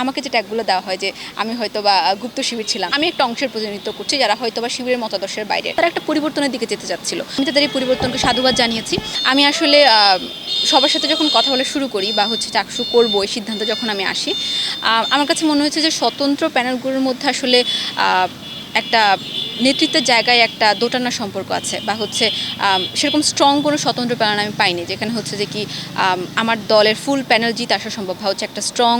আমাকে যে ট্যাগগুলো দেওয়া হয় যে আমি হয়তো বা গুপ্ত শিবির ছিলাম, আমি একটা অংশের প্রতিনিধিত্ব করছি যারা হয়তো বা শিবিরের মতাদর্শের বাইরে। তারা একটা পরিবর্তনের দিকে যেতে চাচ্ছিল। আমি তাদের এই পরিবর্তনকে সাধুবাদ জানিয়েছি। আমি আসলে সবার সাথে যখন কথা বলা শুরু করি বা হচ্ছে চাকসু করব, এই সিদ্ধান্ত যখন আমি আসি আমার কাছে মনে হয়েছে যে স্বতন্ত্র প্যানেলগুলোর মধ্যে আসলে একটা নেতৃত্বের জায়গায় একটা দোটানা সম্পর্ক আছে বা হচ্ছে সেরকম স্ট্রং কোনো স্বতন্ত্র প্যানেল আমি পাইনি, যেখানে হচ্ছে যে কি আমার দলের ফুল প্যানেল জিত আসা সম্ভব বা হচ্ছে একটা স্ট্রং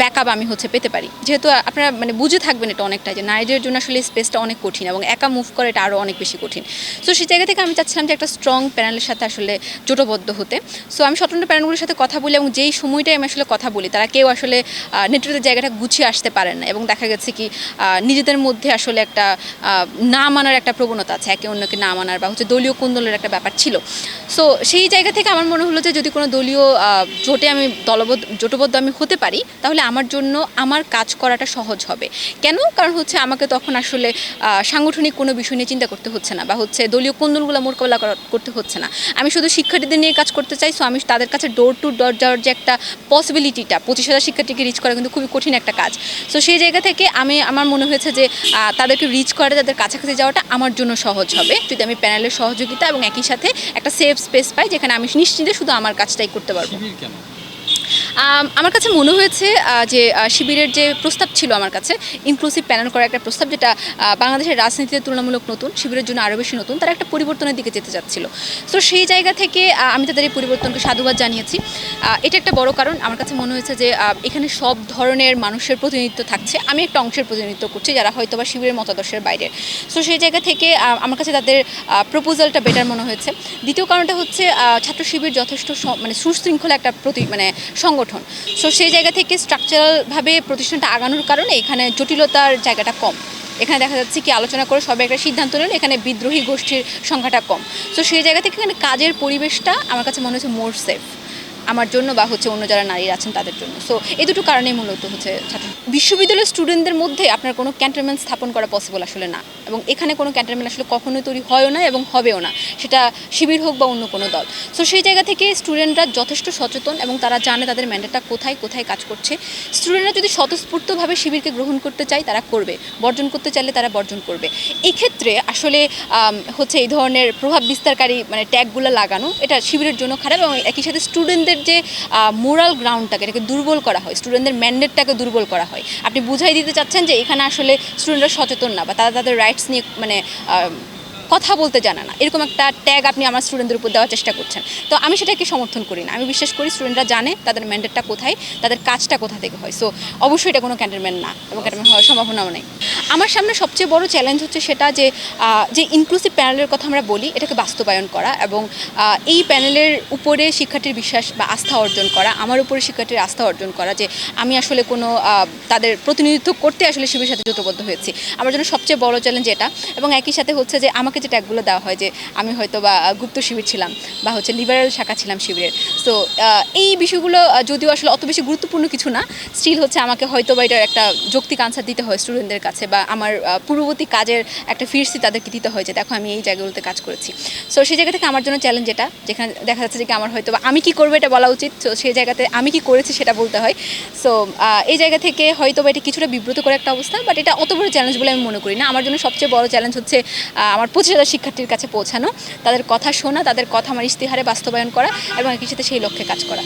ব্যাকআপ আমি হচ্ছে পেতে পারি। যেহেতু আপনারা মানে বুঝে থাকবেন এটা অনেকটা যে নারীদের জন্য আসলে স্পেসটা অনেক কঠিন এবং একা মুভ করে এটা আরও অনেক বেশি কঠিন। সো সেই জায়গা থেকে আমি চাচ্ছিলাম যে একটা স্ট্রং প্যানেলের সাথে আসলে জোটবদ্ধ হতে। সো আমি স্বতন্ত্র প্যানেলগুলোর সাথে কথা বলি এবং যেই সময়টাই আমি আসলে কথা বলি, তারা কেউ আসলে নেতৃত্বের জায়গাটা গুছিয়ে আসতে পারেন না এবং দেখা গেছে কি নিজেদের মধ্যে আসলে একটা না মানার একটা প্রবণতা আছে, একে অন্যকে না মানার বা হচ্ছে দলীয় কুন্দলের একটা ব্যাপার ছিল। সো সেই জায়গা থেকে আমার মনে হলো যে যদি কোনো দলীয় জোটে আমি দলবদ্ধ, জোটবদ্ধ আমি হতে পারি, তাহলে আমার জন্য আমার কাজ করাটা সহজ হবে। কেন? কারণ হচ্ছে আমাকে তখন আসলে সাংগঠনিক কোনো বিষয় নিয়ে চিন্তা করতে হচ্ছে না বা হচ্ছে দলীয় কোন্দলগুলো মোকাবেলা করা- করতে হচ্ছে না। আমি শুধু শিক্ষার্থীদের নিয়ে কাজ করতে চাই সো আমি তাদের কাছে ডোর টু ডোর যাওয়ার যে একটা পসিবিলিটিটা পঁচিশ হাজার শিক্ষার্থীকে রিচ করা কিন্তু খুবই কঠিন একটা কাজ। সো সেই জায়গা থেকে আমি, আমার মনে হয়েছে যে তাদেরকে রিচ করা তাদের কাছাকাছি যাওয়াটা আমার জন্য সহজ হবে। যদি আমি প্যানেলের সহযোগিতা এবং একই সাথে একটা সেফ স্পেস পাই, যেখানে আমি নিশ্চিন্তে শুধু আমার কাজটাই করতে পারব। আমার কাছে মনে হয়েছে যে শিবিরের যে প্রস্তাব ছিল আমার কাছে ইনক্লুসিভ প্যানেল করার একটা প্রস্তাব যেটা বাংলাদেশের রাজনীতিতে তুলনামূলক নতুন, শিবিরের জন্য আরও বেশি নতুন, তারা একটা পরিবর্তনের দিকে যেতে চাচ্ছিল। সো সেই জায়গা থেকে আমি তাদের এই পরিবর্তনকে সাধুবাদ জানিয়েছি। এটা একটা বড় কারণ, আমার কাছে মনে হয়েছে যে এখানে সব ধরনের মানুষের প্রতিনিধিত্ব থাকছে, আমি একটা অংশের প্রতিনিধিত্ব করছি, যারা হয়তো বা শিবিরের মতাদর্শের বাইরে। সো সেই জায়গা থেকে আমার কাছে তাদের প্রপোজালটা বেটার মনে হয়েছে। দ্বিতীয় কারণটা হচ্ছে ছাত্র শিবির যথেষ্ট মানে সুশৃঙ্খলা একটা প্রতি মানে সংগঠন সো সেই জায়গা থেকে স্ট্রাকচারালভাবে প্রতিষ্ঠানটা আগানোর কারণে এখানে জটিলতার জায়গাটা কম। এখানে দেখা যাচ্ছে কি, আলোচনা করে সবাই একটা সিদ্ধান্ত নিল এখানে বিদ্রোহী গোষ্ঠীর সংখ্যাটা কম। সো সেই জায়গা থেকে এখানে কাজের পরিবেশটা আমার কাছে মনে হচ্ছে মোর সেফ আমার জন্য বা হচ্ছে অন্য যারা নারী আছেন তাদের জন্য। সো এই দুটো কারণেই মূলত হচ্ছে ছাত্র বিশ্ববিদ্যালয়ের স্টুডেন্টদের মধ্যে আপনার কোনো ক্যান্টনমেন্ট স্থাপন করা পসিবল আসলে না। এবং এখানে কোনো ক্যান্টনমেন্ট আসলে কখনোই তৈরি হয়ও না এবং হবেও না। সেটা শিবির হোক বা অন্য কোনো দল। সো সেই জায়গা থেকে স্টুডেন্টরা যথেষ্ট সচেতন এবং তারা জানে তাদের ম্যান্ডেটটা কোথায় কোথায় কাজ করছে। স্টুডেন্টরা যদি স্বতঃস্ফূর্তভাবে শিবিরকে গ্রহণ করতে চায়, তারা করবে। বর্জন করতে চাইলে তারা বর্জন করবে। এক্ষেত্রে আসলে হচ্ছে এই ধরনের প্রভাব বিস্তারকারী মানে ট্যাগগুলো লাগানো, এটা শিবিরের জন্য খারাপ এবং একই সাথে স্টুডেন্টদের যে মোরাল গ্রাউন্ডটাকে এটাকে দুর্বল করা হয় স্টুডেন্টদের ম্যান্ডেটটাকে দুর্বল করা হয়। আপনি বুঝাই দিতে চাচ্ছেন যে এখানে আসলে স্টুডেন্টরা সচেতন না বা তারা তাদের রাইটস নিয়ে মানে কথা বলতে জানে না। এরকম একটা ট্যাগ আপনি আমার স্টুডেন্টদের উপর দেওয়ার চেষ্টা করছেন। তো আমি সেটাকে সমর্থন করি না। আমি বিশ্বাস করি স্টুডেন্টরা জানে তাদের ম্যান্ডেটটা কোথায়, তাদের কাজটা কোথা থেকে হয়। সো অবশ্যই এটা কোনো ক্যান্টনমেন্ট না এবং ক্যান্টনমেন্ট হওয়ার সম্ভাবনাও নেই। আমার সামনে সবচেয়ে বড় চ্যালেঞ্জ হচ্ছে সেটা যে যে ইনক্লুসিভ প্যানেলের কথা আমরা বলি, এটাকে বাস্তবায়ন করা এবং এই প্যানেলের উপরে শিক্ষার্থীর বিশ্বাস বা আস্থা অর্জন করা, আমার উপরে শিক্ষার্থীর আস্থা অর্জন করা যে, আমি আসলে কোনো তাদের প্রতিনিধিত্ব করতে আসলে শিবিরের সাথে জোটবদ্ধ হয়েছি। আমার জন্য সবচেয়ে বড় চ্যালেঞ্জ এটা এবং একই সাথে হচ্ছে যে, আমাকে যে ট্যাগগুলো দেওয়া হয় যে আমি হয়তো বা গুপ্ত শিবির ছিলাম বা হচ্ছে লিবারেল শাখা ছিলাম শিবিরের। তো এই বিষয়গুলো যদিও আসলে অত বেশি গুরুত্বপূর্ণ কিছু না স্টিল হচ্ছে আমাকে হয়তো বা এটার একটা যৌক্তিক আনসার দিতে হয় স্টুডেন্টদের কাছে বা আমার পূর্ববর্তী কাজের একটা ফিরসি তাদেরকে দিতে হয় যে, দেখো, আমি এই জায়গাগুলোতে কাজ করেছি। সো সেই জায়গা থেকে আমার জন্য চ্যালেঞ্জ এটা, যেখানে দেখা যাচ্ছে যে আমার হয়তো বা আমি কি করব এটা বলা উচিত। তো সেই জায়গাতে আমি কি করেছি সেটা বলতে হয়। সো এই জায়গা থেকে হয়তো বা এটা কিছুটা বিব্রত করে একটা অবস্থা বাট এটা অত বড় চ্যালেঞ্জ বলে আমি মনে করি না। আমার জন্য সবচেয়ে বড় চ্যালেঞ্জ হচ্ছে আমার পঁচিশ হাজার শিক্ষার্থীর কাছে পৌঁছানো, তাদের কথা শোনা, তাদের কথা আমার ইশতেহারে বাস্তবায়ন করা এবং একই সাথে সেই লক্ষ্যে কাজ করা।